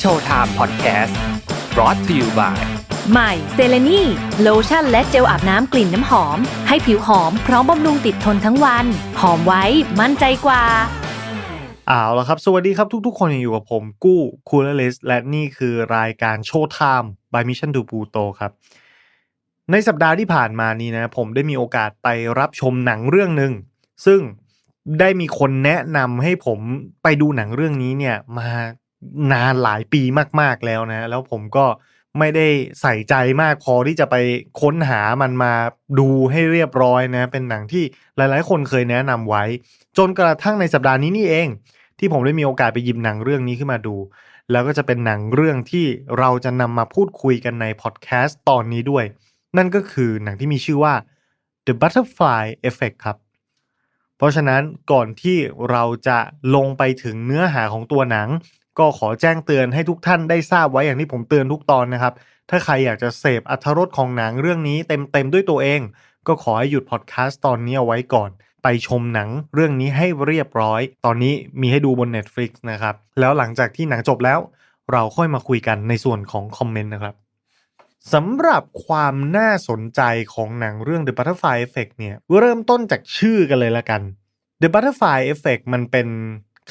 โชว์ไทม์พอดแคสต์ brought to you by ใหม่เซเลนีโลชั่นและเจลอาบน้ำกลิ่นน้ำหอม ให้ผิวหอมพร้อมบำรุงติดทนทั้งวัน หอมไว้มั่นใจกว่า เอาละครับ สวัสดีครับทุกๆ คนยังอยู่กับผมกู้คูลเลสและนี่คือรายการโชว์ไทม์ by Mission to Pluto ครับ ในสัปดาห์ที่ผ่านมานี้นะ ผมได้มีโอกาสไปรับชมหนังเรื่องหนึ่งซึ่งได้มีคนแนะนำให้ผมไปดูหนังเรื่องนี้เนี่ยมา นานหลายปีมากๆแล้วนะ แล้วผมก็ไม่ได้ใส่ใจมากพอที่จะไปค้นหามันมาดูให้เรียบร้อยนะ เป็นหนังที่หลายๆ คนเคยแนะนำไว้ จนกระทั่งในสัปดาห์นี้นี่เอง ที่ผมได้มีโอกาสไปหยิบหนังเรื่องนี้ขึ้นมาดู แล้วก็จะเป็นหนังเรื่องที่เราจะนำมาพูดคุยกันในพอดแคสต์ตอนนี้ด้วย นั่นก็คือหนังที่มีชื่อว่า The Butterfly Effect ครับ เพราะฉะนั้นก่อนที่เราจะลงไปถึงเนื้อหาของตัวหนัง ก็ขอแจ้งเตือนให้ทุกท่านได้ทราบไว้อย่างที่ผมเตือนทุกตอนนะครับ ถ้าใครอยากจะเสพอรรถรสของหนังเรื่องนี้เต็มๆด้วยตัวเอง ก็ขอให้หยุดพอดแคสต์ตอนนี้เอาไว้ก่อน ไปชมหนังเรื่องนี้ให้เรียบร้อย ตอนนี้มีให้ดูบน Netflix นะครับ แล้วหลังจากที่หนังจบแล้ว เราค่อยมาคุยกันในส่วนของคอมเมนต์นะครับสำหรับความน่าสนใจของหนังเรื่อง The Butterfly Effect เนี่ยเริ่มต้นจากชื่อกันเลยละกัน The Butterfly Effect มันเป็น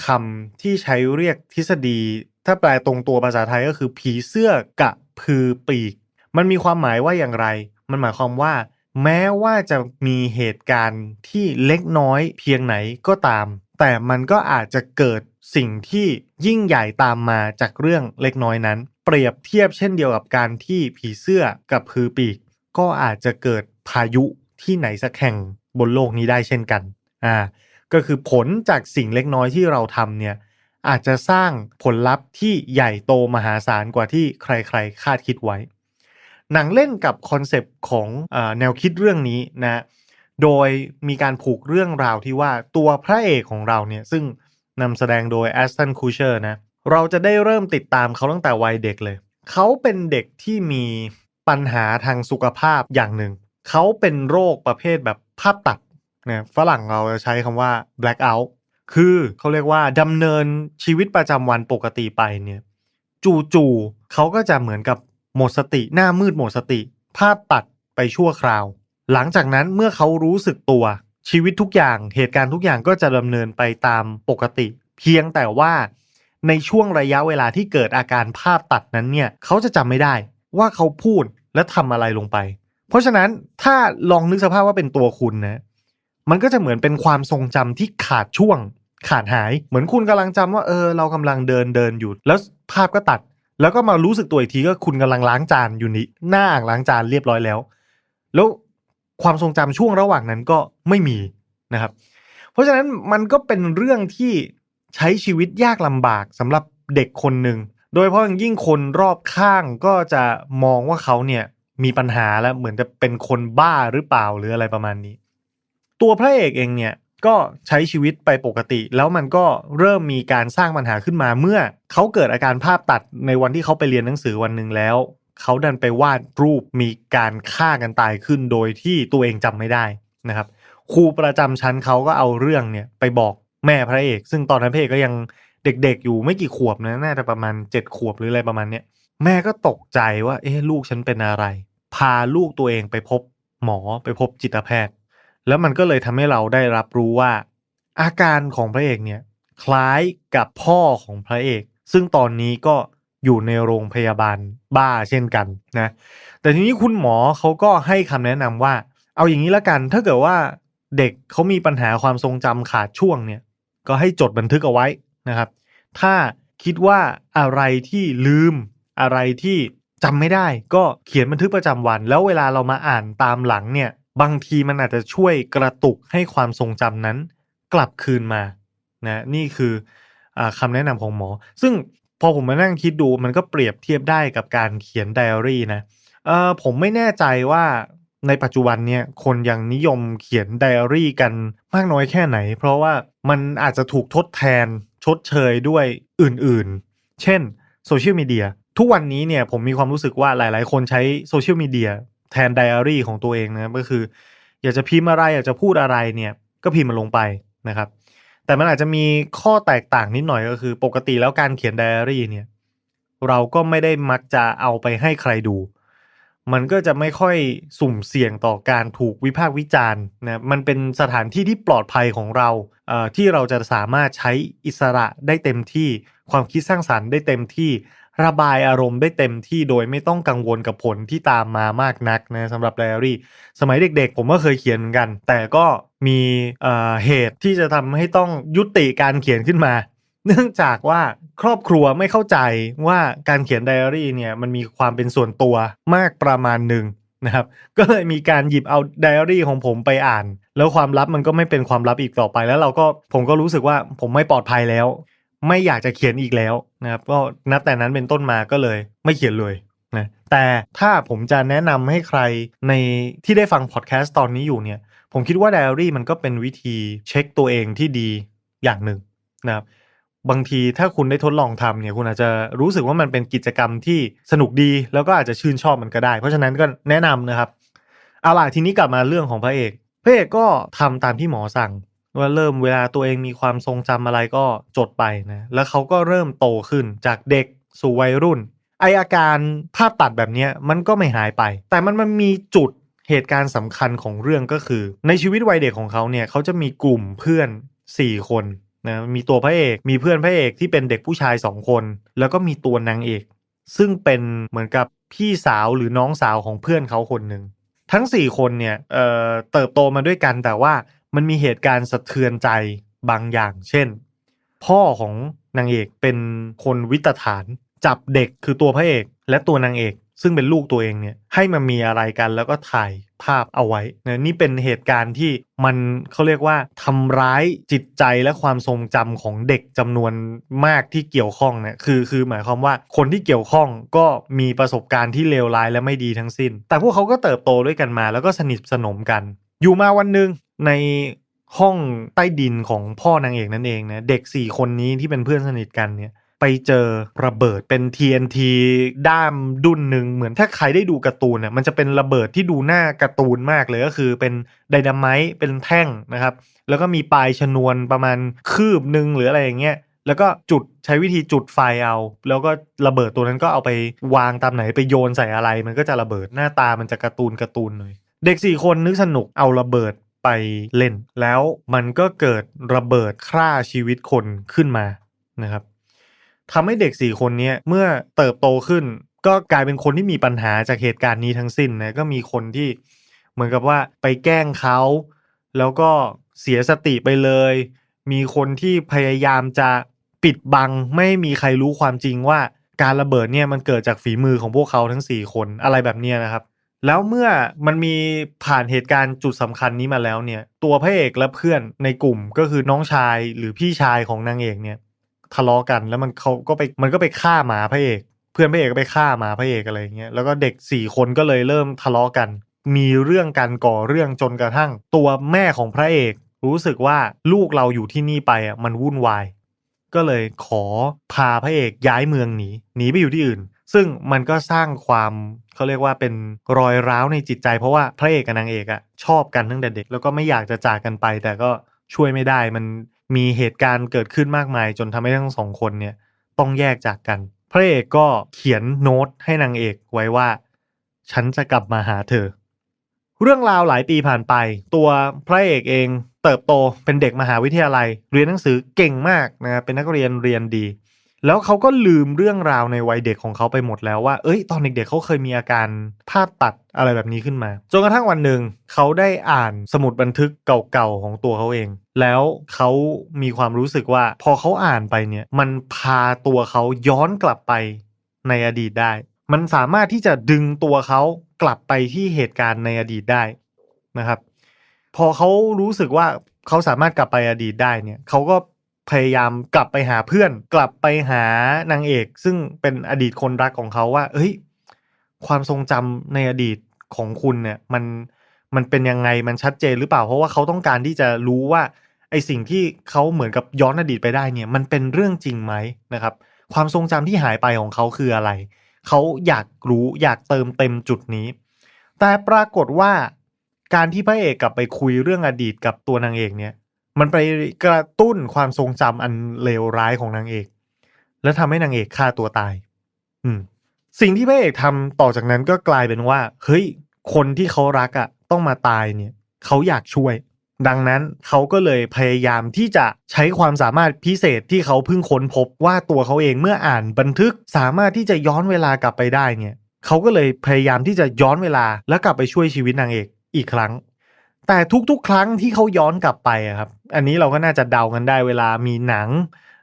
คำที่ใช้เรียกทฤษฎี ถ้าแปลตรงตัวภาษาไทยก็คือ ผีเสื้อกะพือปีก มันมีความหมายว่าอย่างไร มันหมายความว่า แม้ว่าจะมีเหตุการณ์ที่เล็กน้อยเพียงไหนก็ตาม แต่มันก็อาจจะเกิดสิ่งที่ยิ่งใหญ่ตามมาจากเรื่องเล็กน้อยนั้น เปรียบเทียบเช่นเดียวกับการที่ผีเสื้อกับพือปีก ก็อาจจะเกิดพายุที่ไหนสักแห่งบนโลกนี้ได้เช่นกันอ่า ก็คือผลจากสิ่งเล็กน้อยที่เราทำเนี่ยอาจจะสร้างผลลัพธ์ที่ใหญ่โตมหาศาลกว่าที่ใครๆ คาดคิดไว้ หนังเล่นกับคอนเซปต์ของอแนวคิดเรื่องนี้นะโดยมีการผูกเรื่องราวที่ว่าตัวพระเอกของเราเนี่ยซึ่งนำแสดงโดยแอสตันคูเชอร์นะเราจะได้เริ่มติดตามเขาตั้งแต่วัยเด็กเลย เขาเป็นเด็กที่มีปัญหาทางสุขภาพอย่างหนึ่ง เขาเป็นโรคประเภทแบบภาพตัด นะฝรั่งเราจะใช้คำว่า black out คือเขาเรียกว่าดำเนินชีวิตประจำวันปกติไปเนี่ย จู่ๆเขาก็จะเหมือนกับหมดสติหน้ามืดหมดสติ ภาพตัดไปชั่วคราว หลังจากนั้นเมื่อเขารู้สึกตัวชีวิตทุกอย่างเหตุการณ์ทุกอย่างก็จะดำเนินไปตามปกติ เพียงแต่ว่าในช่วงระยะเวลาที่เกิดอาการภาพตัดนั้นเนี่ยเขาจะจำไม่ได้ว่าเขาพูดและทำอะไรลงไป เพราะฉะนั้นถ้าลองนึกสภาพว่าเป็นตัวคุณนะ มันก็จะเหมือนเป็นความทรงจำที่ขาดช่วง ขาดหาย เหมือนคุณกำลังจำว่าเออเรากำลังเดินเดินอยู่ แล้วภาพก็ตัด แล้วก็มารู้สึกตัวอีกทีก็คุณกำลังล้างจานอยู่นี่หน้าอ่างล้างจานเรียบร้อยแล้ว แล้วความทรงจำช่วงระหว่างนั้นก็ไม่มีนะครับ เพราะฉะนั้นมันก็เป็นเรื่องที่ใช้ชีวิตยากลำบากสำหรับเด็กคนหนึ่งโดยเฉพาะอย่งยิ่งคนรอบข้างก็จะมองว่าเขาเนี่ยมีปัญหาแล้วเหมือนจะเป็นคนบ้าหรือเปล่าหรืออะไรประมาณนี้ ตัวพระเอกเองเนี่ยก็ใช้ชีวิตไปปกติ แล้วมันก็เริ่มมีการสร้างปัญหาขึ้นมาเมื่อเขาเกิดอาการภาพตัดในวันที่เขาไปเรียนหนังสือวันหนึ่งแล้ว เขาดันไปวาดรูปมีการฆ่ากันตายขึ้นโดยที่ตัวเองจำไม่ได้นะครับครูประจำชั้นเขาก็เอาเรื่องเนี่ยไปบอกแม่พระเอก ซึ่งตอนนั้นพระเอกก็ยังเด็กๆ อยู่ไม่กี่ขวบนะน่าจะประมาณเจ็ดขวบหรืออะไรประมาณเนี้ยแม่ก็ตกใจว่า เอ๊ะลูกฉันเป็นอะไร พาลูกตัวเองไปพบหมอไปพบจิตแพทย์ แล้วมันก็เลยทำให้เราได้รับรู้ว่า อาการของพระเอกเนี่ย คล้ายกับพ่อของพระเอก ซึ่งตอนนี้ก็อยู่ในโรงพยาบาลบ้าเช่นกันนะ แต่ทีนี้คุณหมอเขาก็ให้คำแนะนำว่า เอาอย่างนี้ละกัน ถ้าเกิดว่าเด็กเขามีปัญหาความทรงจำขาดช่วงเนี่ย ก็ให้จดบันทึกเอาไว้นะครับ ถ้าคิดว่าอะไรที่ลืมอะไรที่จำไม่ได้ก็เขียนบันทึกประจำวัน แล้วเวลาเรามาอ่านตามหลังเนี่ย บางทีมันอาจจะช่วยกระตุกให้ความทรงจำนั้น กลับคืนมานะนี่คืออคำแนะนำของหมอ ซึ่งพอผมมานั่งคิดดูมันก็เปรียบเทียบได้กับการเขียนไดอารี่นะเออผมไม่แน่ใจว่าในปัจจุบันเนี่ยคนยังนิยมเขียนไดอารี่กันมากน้อยแค่ไหน เพราะว่ามันอาจจะถูกทดแทนชดเชยด้วยอื่นๆ เช่นโซเชียลมีเดียทุกวันนี้เนี่ยผมมีความรู้สึกว่าหลาย ๆ คนใช้โซเชียลมีเดีย แทนไดอารี่ของตัวเองนะก็คือ อยากจะพิมพ์อะไรอยากจะพูดอะไรเนี่ย ก็พิมพ์มันลงไปนะครับ แต่มันอาจจะมีข้อแตกต่างนิดหน่อยก็คือ ปกติแล้วการเขียนไดอารี่เนี่ย เราก็ไม่ได้มักจะเอาไปให้ใครดู มันก็จะไม่ค่อยสุ่มเสี่ยงต่อการถูกวิพากษ์วิจารณ์นะมันเป็นสถานที่ที่ปลอดภัยของเราเที่เราจะสามารถใช้อิสระได้เต็มที่ความคิดสร้างสรรค์ได้เต็มที่ ระบายอารมณ์ได้เต็มที่โดยไม่ต้องกังวลกับผลที่ตามมามากนักนะสำหรับไดอารี่ สมัยเด็กๆ ผมก็เคยเขียนเหมือนกัน แต่ก็มีเเหตุที่จะทำให้ต้องยุติการเขียนขึ้นมา เนื่องจากว่าครอบครัวไม่เข้าใจว่าการเขียนไดอารี่เนี่ยมันมีความเป็นส่วนตัวมากประมาณหนึ่งนะครับก็เลยมีการหยิบเอาไดอารี่ของผมไปอ่าน แล้วความลับมันก็ไม่เป็นความลับอีกต่อไปแล้วเราก็ผมก็รู้สึกว่าผมไม่ปลอดภัยแล้ว ไม่อยากจะเขียนอีกแล้วนะครับก็นับแต่นั้นเป็นต้นมาก็เลยไม่เขียนเลยนะแต่ถ้าผมจะแนะนำให้ใครในที่ได้ฟังพอดแคสต์ตอนนี้อยู่เนี่ยผมคิดว่าไดอารี่มันก็เป็นวิธีเช็คตัวเองที่ดีอย่างหนึ่งนะครับบางทีถ้าคุณได้ทดลองทำเนี่ยคุณอาจจะรู้สึกว่ามันเป็นกิจกรรมที่สนุกดี แล้วก็อาจจะชื่นชอบมันก็ได้ เพราะฉะนั้นก็แนะนำนะครับเอาล่ะทีนี้กลับมาเรื่องของพระเอกพระเอกก็ทำตามที่หมอสั่ง ว่าเริ่มเวลาตัวเองมีความทรงจำอะไรก็จดไปนะ แล้วเขาก็เริ่มโตขึ้นจากเด็กสู่วัยรุ่น ไออาการภาพตัดแบบนี้มันก็ไม่หายไป แต่มันมันมีจุดเหตุการณ์สำคัญของเรื่องก็คือ ในชีวิตวัยเด็กของเขาเนี่ยเขาจะมีกลุ่มเพื่อน 4 คนนะมีตัวพระเอกมีเพื่อนพระเอกที่เป็นเด็กผู้ชาย 2 คน แล้วก็มีตัวนางเอก ซึ่งเป็นเหมือนกับพี่สาวหรือน้องสาวของเพื่อนเขาคนหนึ่งทั้ง 4 คนเนี่ยเเติบโตมาด้วยกันแต่ว่า มันมีเหตุการณ์สะเทือนใจบางอย่าง เช่น พ่อของนางเอกเป็นคนวิตฐาน จับเด็กคือตัวพระเอก และตัวนางเอก ซึ่งเป็นลูกตัวเองเนี่ยให้มันมีอะไรกันแล้วก็ถ่ายภาพเอาไว้นะนี่เป็นเหตุการณ์ที่มันเขาเรียกว่าทำร้ายจิตใจและความทรงจำของเด็กจำนวนมากที่เกี่ยวข้องเนี่ยคือคือหมายความว่าคนที่เกี่ยวข้องก็มีประสบการณ์ที่เลวร้ายและไม่ดีทั้งสิ้น แต่พวกเขาก็เติบโตด้วยกันมาแล้วก็สนิทสนมกัน อยู่มาวันหนึ่ง ในห้องใต้ดินของพ่อนางเอกนั่นเองนะเด็ก4คนนี้ที่เป็นเพื่อนสนิทกันเนี่ยไปเจอระเบิดเป็น TNT ด้ามดุนหนึ่งเหมือนถ้าใครได้ดูการ์ตูนน่ะมันจะเป็นระเบิดที่ดูหน้าการ์ตูนมากเลยก็คือเป็นไดนาไมต์เป็นแท่งนะครับ แล้วก็มีปลายชนวนประมาณคืบหนึ่งหรืออะไรอย่างเงี้ยแล้วก็จุดใช้วิธีจุดไฟเอา แล้วก็ระเบิดตัวนั้นก็เอาไปวางตามไหนไปโยนใส่อะไร มันก็จะระเบิดหน้าตามันจะการ์ตูนการ์ตูนหน่อยเด็กสี่คนนึกสนุกเอาระเบิด ไปเล่น แล้วมันก็เกิดระเบิดฆ่าชีวิตคนขึ้นมานะครับทำให้เด็กสี่คนนี้เมื่อเติบโตขึ้น ก็กลายเป็นคนที่มีปัญหาจากเหตุการณ์นี้ทั้งสิ้นนะก็มีคนที่เหมือนกับว่าไปแกล้งเขา แล้วก็เสียสติไปเลย มีคนที่พยายามจะปิดบังไม่มีใครรู้ความจริงว่าการระเบิดเนี่ยมันเกิดจากฝีมือของพวกเขาทั้งสี่คนอะไรแบบนี้นะครับ แล้วเมื่อมันมีผ่านเหตุการณ์จุดสำคัญนี้มาแล้วเนี่ย ตัวพระเอกและเพื่อนในกลุ่มก็คือน้องชายหรือพี่ชายของนางเอกเนี่ย ทะเลาะกันแล้วมันเขาก็ไปมันก็ไปฆ่าหมาพระเอก เพื่อนพระเอกก็ไปฆ่าหมาพระเอกอะไรเงี้ยแล้วก็เด็กสี่คนก็เลยเริ่มทะเลาะกัน มีเรื่องการก่อเรื่องจนกระทั่ง ตัวแม่ของพระเอก รู้สึกว่าลูกเราอยู่ที่นี่ไปอะมันวุ่นวาย ก็เลยขอพาพระเอกย้ายเมืองหนีหนีไปอยู่ที่อื่น ซึ่งมันก็สร้างความเขาเรียกว่าเป็นรอยร้าวในจิตใจเพราะว่าพระเอกกับนางเอกอะชอบกันตั้งแต่เด็ก แล้วก็ไม่อยากจะจากกันไป แต่ก็ช่วยไม่ได้ มันมีเหตุการณ์เกิดขึ้นมากมาย จนทำให้ทั้งสองคนเนี่ยต้องแยกจากกัน พระเอกก็เขียนโน้ตให้นางเอกไว้ว่า ฉันจะกลับมาหาเธอ เรื่องราวหลายปีผ่านไป ตัวพระเอกเองเติบโตเป็นเด็กมหาวิทยาลัย เรียนหนังสือเก่งมากนะเป็นนักเรียนเรียนดี แล้วเขาก็ลืมเรื่องราวในวัยเด็กของเขาไปหมดแล้วว่า เอ้ย ตอนเด็กๆเขาเคยมีอาการภาพตัดอะไรแบบนี้ขึ้นมา จนกระทั่งวันหนึ่งเขาได้อ่านสมุดบันทึกเก่าๆของตัวเขาเอง แล้วเขามีความรู้สึกว่า พอเขาอ่านไปเนี่ย มันพาตัวเขาย้อนกลับไปในอดีตได้ มันสามารถที่จะดึงตัวเขากลับไปที่เหตุการณ์ในอดีตได้นะครับ พอเขารู้สึกว่าเขาสามารถกลับไปอดีตได้เนี่ยเขาก็ พยายามกลับไปหาเพื่อน กลับไปหานางเอก ซึ่งเป็นอดีตคนรักของเขาว่าเฮ้ย ความทรงจำในอดีตของคุณเนี่ยมันมันเป็นยังไงมันชัดเจนหรือเปล่า เพราะว่าเขาต้องการที่จะรู้ว่าไอสิ่งที่เขาเหมือนกับย้อนอดีตไปได้เนี่ย มันเป็นเรื่องจริงไหมนะครับ ความทรงจำที่หายไปของเขาคืออะไร เขาอยากรู้อยากเติมเต็มจุดนี้ แต่ปรากฏว่าการที่พระเอกกลับไปคุยเรื่องอดีตกับตัวนางเอกเนี่ย มันไปกระตุ้นความทรงจำอันเลวร้ายของนางเอก แล้วทำให้นางเอกฆ่าตัวตาย อืม สิ่งที่พระเอกทำต่อจากนั้นก็กลายเป็นว่า เฮ้ย คนที่เขารักอะ่ะ ต้องมาตายเนี่ย เขาอยากช่วย ดังนั้นเขาก็เลยพยายามที่จะใช้ความสามารถพิเศษที่เขาเพิ่งค้นพบว่าตัวเขาเองเมื่ออ่านบันทึกสามารถที่จะย้อนเวลากลับไปได้เนี่ย เขาก็เลยพยายามที่จะย้อนเวลาแล้วกลับไปช่วยชีวิตนางเอกอีกครั้ง แต่ทุกๆ ครั้งที่เขาย้อนกลับไปอะครับ อันนี้เราก็น่าจะเดากันได้เวลามีหนัง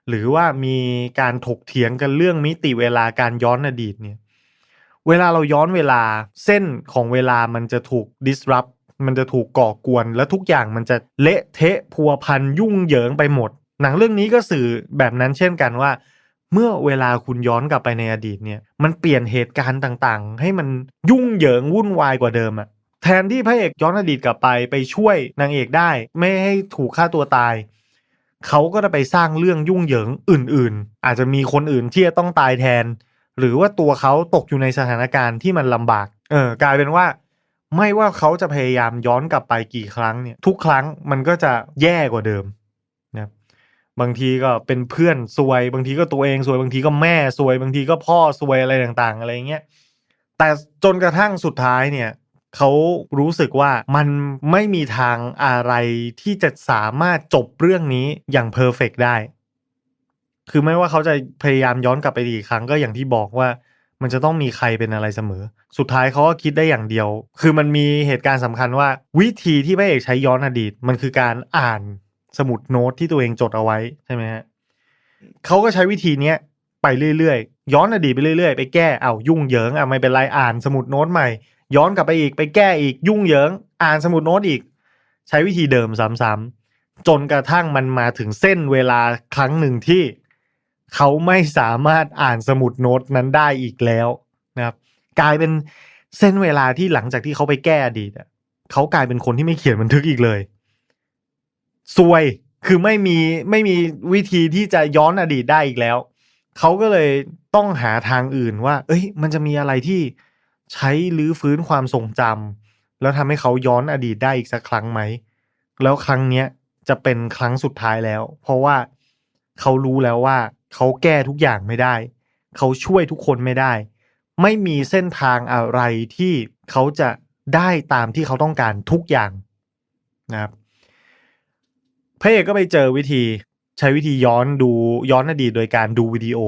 หรือว่ามีการถกเถียงกันเรื่องมิติเวลาการย้อนอดีตเนี่ย เวลาเราย้อนเวลาเส้นของเวลามันจะถูก disrupt มันจะถูกก่อกวน และทุกอย่างมันจะเละเทะพัวพันยุ่งเหยิงไปหมด หนังเรื่องนี้ก็สื่อแบบนั้นเช่นกันว่า เมื่อเวลาคุณย้อนกลับไปในอดีตเนี่ย มันเปลี่ยนเหตุการณ์ต่างๆ ให้มันยุ่งเหยิงวุ่นวายกว่าเดิมอะ แทนที่พระเอกย้อนอดีตกลับไปไปช่วยนางเอกได้ ไม่ให้ถูกฆ่าตัวตาย เขาก็จะไปสร้างเรื่องยุ่งเหยิงอื่น ๆ อาจจะมีคนอื่นที่จะต้องตายแทน หรือว่าตัวเขาตกอยู่ในสถานการณ์ที่มันลำบาก เออกลายเป็นว่า ไม่ว่าเขาจะพยายามย้อนกลับไปกี่ครั้งเนี่ยทุกครั้งมันก็จะแย่กว่าเดิมนะบางทีก็เป็นเพื่อนซวย บางทีก็ตัวเองซวยบางทีก็แม่ซวย บางทีก็พ่อซวยอะไรต่าง ๆ อะไรเงี้ยแต่จนกระทั่งสุดท้ายเนี่ย เขารู้สึกว่ามันไม่มีทางอะไรที่จะสามารถจบเรื่องนี้อย่างเพอร์เฟกได้ คือไม่ว่าเขาจะพยายามย้อนกลับไปอีกครั้งก็อย่างที่บอกว่า มันจะต้องมีใครเป็นอะไรเสมอ สุดท้ายเขาก็คิดได้อย่างเดียว คือมันมีเหตุการณ์สำคัญว่า วิธีที่พระเอกใช้ย้อนอดีต มันคือการอ่านสมุดโน้ตที่ตัวเองจดเอาไว้ใช่ไหมฮะเขาก็ใช้วิธีเนี้ยไปเรื่อยๆ ย้อนอดีตไปเรื่อยๆ ไปแก้เอายุ่งเหยิงอะไม่เป็นไรอ่านสมุดโน้ตใหม่ ย้อนกลับไปอีกไปแก้อีกยุ่งเหยิง อ่านสมุดโน้ตอีก ใช้วิธีเดิมซ้ำๆจนกระทั่งมันมาถึงเส้นเวลาครั้งหนึ่งที่เขาไม่สามารถอ่านสมุดโน้ตนั้นได้อีกแล้วนะครับกลายเป็นเส้นเวลาที่หลังจากที่เขาไปแก้อดีตเขากลายเป็นคนที่ไม่เขียนบันทึกอีกเลยซวยคือไม่มีไม่มีวิธีที่จะย้อนอดีตได้อีกแล้ว เขาก็เลยต้องหาทางอื่นว่า เอ้ย มันจะมีอะไรที่ ใช้ลื้อฟื้นความทรงจำแล้วทำให้เขาย้อนอดีตได้อีกสักครั้งไหม แล้วครั้งเนี้ยจะเป็นครั้งสุดท้ายแล้ว เพราะว่าเขารู้แล้วว่า เขาแก้ทุกอย่างไม่ได้ เขาช่วยทุกคนไม่ได้ ไม่มีเส้นทางอะไรที่เขาจะได้ตามที่เขาต้องการทุกอย่างนะครับพระเอกก็ไปเจอวิธีใช้วิธีย้อนดูย้อนอดีตโดยการดูวิดีโอ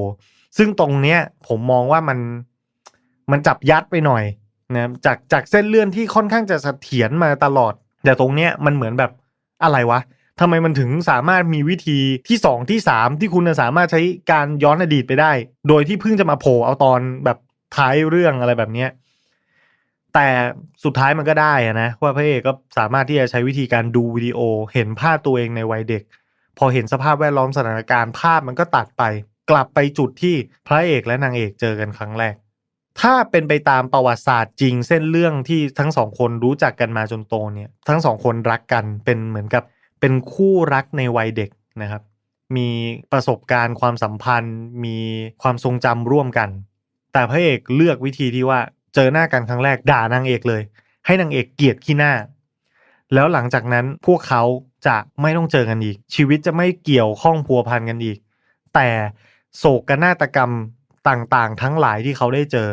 ซึ่งตรงเนี้ยผมมองว่ามัน มันจับยัดไปหน่อยนะจากจากเส้นเลื่อนที่ค่อนข้างจะเสถียรมาตลอด แต่ตรงเนี้ยมันเหมือนแบบอะไรวะทำไมมันถึงสามารถมีวิธีที่สองที่สามที่คุณสามารถใช้การย้อนอดีตไปได้ โดยที่เพิ่งจะมาโผล่เอาตอนแบบท้ายเรื่องอะไรแบบเนี้ยแต่สุดท้ายมันก็ได้อะนะว่าพระเอกก็สามารถที่จะใช้วิธีการดูวิดีโอ เห็นภาพตัวเองในวัยเด็ก พอเห็นสภาพแวดล้อมสถานการณ์ภาพมันก็ตัดไป กลับไปจุดที่พระเอกและนางเอกเจอกันครั้งแรก ถ้าเป็นไปตามประวัติศาสตร์จริง เส้นเรื่องที่ทั้งสองคนรู้จักกันมาจนโตเนี่ย ทั้งสองคนรักกันเป็นเหมือนกับเป็นคู่รักในวัยเด็กนะครับ มีประสบการณ์ความสัมพันธ์ มีความทรงจำร่วมกัน แต่พระเอกเลือกวิธีที่ว่าเจอหน้ากันครั้งแรกด่านางเอกเลย ให้นางเอกเกลียดขี้หน้า แล้วหลังจากนั้นพวกเขาจะไม่ต้องเจอกันอีก ชีวิตจะไม่เกี่ยวข้องพัวพันกันอีก แต่โศกนาฏกรรมต่างๆ ทั้งหลายที่เขาได้เจอ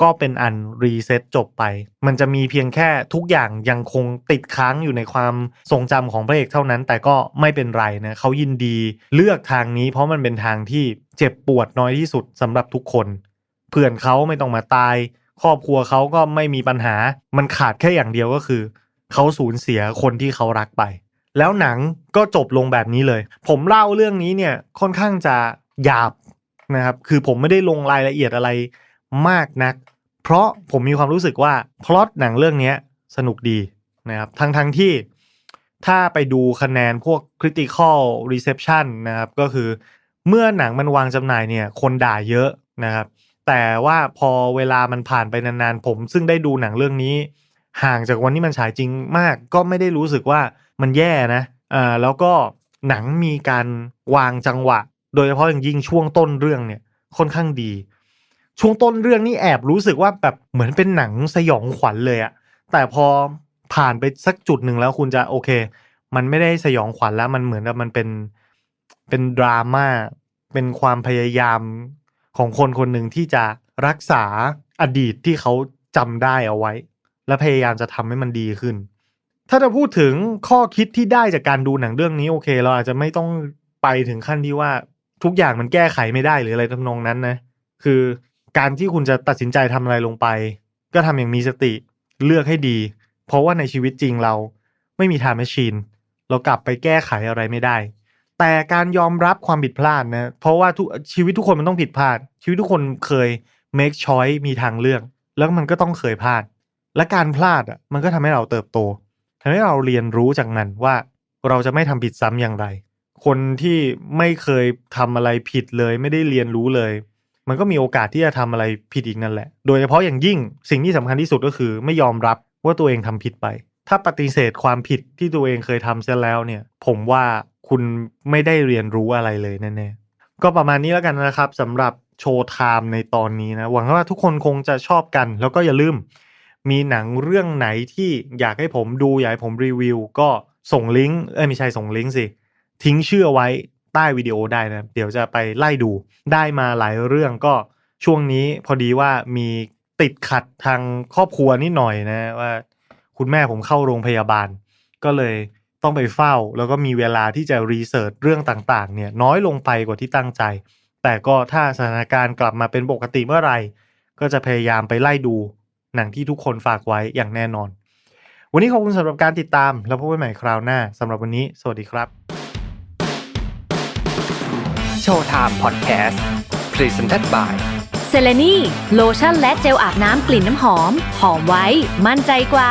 ก็เป็นอันรีเซ็ตจบไป มันจะมีเพียงแค่ทุกอย่างยังคงติดค้างอยู่ในความทรงจำของพระเอกเท่านั้น แต่ก็ไม่เป็นไรนะเขายินดีเลือกทางนี้ เพราะมันเป็นทางที่เจ็บปวดน้อยที่สุดสำหรับทุกคน เพื่อนเขาไม่ต้องมาตาย ครอบครัวเขาก็ไม่มีปัญหา มันขาดแค่อย่างเดียวก็คือ เขาสูญเสียคนที่เขารักไป แล้วหนังก็จบลงแบบนี้เลย ผมเล่าเรื่องนี้เนี่ยค่อนข้างจะหยาบนะครับ คือผมไม่ได้ลงรายละเอียดอะไร มากนัก เพราะผมมีความรู้สึกว่าพล็อตหนังเรื่องนี้สนุกดีนะครับทั้งทั้งที่ถ้าไปดูคะแนนพวก critical reception นะครับก็คือเมื่อหนังมันวางจำหน่ายเนี่ยคนด่าเยอะนะครับ แต่ว่าพอเวลามันผ่านไปนานๆ ผมซึ่งได้ดูหนังเรื่องนี้ ห่างจากวันที่มันฉายจริงมาก ก็ไม่ได้รู้สึกว่ามันแย่นะอ่าแล้วก็หนังมีการวางจังหวะ โดยเฉพาะอย่างยิ่งช่วงต้นเรื่องเนี่ยค่อนข้างดี ช่วงต้นเรื่องนี่แอบรู้สึกว่าแบบเหมือนเป็นหนังสยองขวัญเลยอะแต่พอผ่านไปสักจุดหนึ่งแล้วคุณจะโอเค มันไม่ได้สยองขวัญแล้วมันเหมือนกับมันเป็นเป็นดราม่าเป็นความพยายามของคนคนหนึ่งที่จะรักษาอดีตที่เขาจำได้เอาไว้ และพยายามจะทำให้มันดีขึ้น ถ้าจะพูดถึงข้อคิดที่ได้จากการดูหนังเรื่องนี้โอเค เราอาจจะไม่ต้องไปถึงขั้นที่ว่าทุกอย่างมันแก้ไขไม่ได้หรืออะไรทำนองนั้นนะ คือ การที่คุณจะตัดสินใจทำอะไรลงไป ก็ทำอย่างมีสติเลือกให้ดี เพราะว่าในชีวิตจริงเราไม่มีทางแมชชีนเรากลับไปแก้ไขอะไรไม่ได้ แต่การยอมรับความผิดพลาดนะเพราะว่าทุกชีวิตทุกคนมันต้องผิดพลาด ชีวิตทุกคนเคย make choice มีทางเลือก แล้วมันก็ต้องเคยพลาด และการพลาดอะมันก็ทำให้เราเติบโตทำให้เราเรียนรู้จากมันว่าเราจะไม่ทำผิดซ้ำอย่างไร คนที่ไม่เคยทำอะไรผิดเลย ไม่ได้เรียนรู้เลย มันก็มีโอกาสที่จะทำอะไรผิดอีกนั่นแหละ โดยเฉพาะอย่างยิ่งสิ่งที่สำคัญที่สุดก็คือไม่ยอมรับว่าตัวเองทำผิดไป ถ้าปฏิเสธความผิดที่ตัวเองเคยทำเสียแล้วเนี่ย ผมว่าคุณไม่ได้เรียนรู้อะไรเลยแน่ๆก็ประมาณนี้แล้วกันนะครับสำหรับโชว์ไทม์ในตอนนี้นะหวังว่าทุกคนคงจะชอบกัน แล้วก็อย่าลืม มีหนังเรื่องไหนที่อยากให้ผมดูอยากให้ผมรีวิว ก็ส่งลิงก์เอ้ยไม่ใช่ส่งลิงก์สิทิ้งชื่อไว้ ใต้วิดีโอได้นะเดี๋ยวจะไปไล่ดูได้มาหลายเรื่องก็ช่วงนี้พอดีว่ามีติดขัดทางครอบครัวนิดหน่อยนะว่า คุณแม่ผมเข้าโรงพยาบาล ก็เลยต้องไปเฝ้า แล้วก็มีเวลาที่จะรีเสิร์ชเรื่องต่างๆ เนี่ยน้อยลงไปกว่าที่ตั้งใจ แต่ก็ถ้าสถานการณ์กลับมาเป็นปกติเมื่อไหร่ ก็จะพยายามไปไล่ดูหนังที่ทุกคนฝากไว้อย่างแน่นอน วันนี้ขอบคุณสำหรับการติดตาม แล้วพบกันใหม่คราวหน้าสำหรับวันนี้ สวัสดีครับ โชว์ไทม์พอดแคสต์พรี sentat บ่ายเซเลนีโลชั่นและเจลอาบน้ำกลิ่นน้ำหอม หอมไว้ มั่นใจกว่า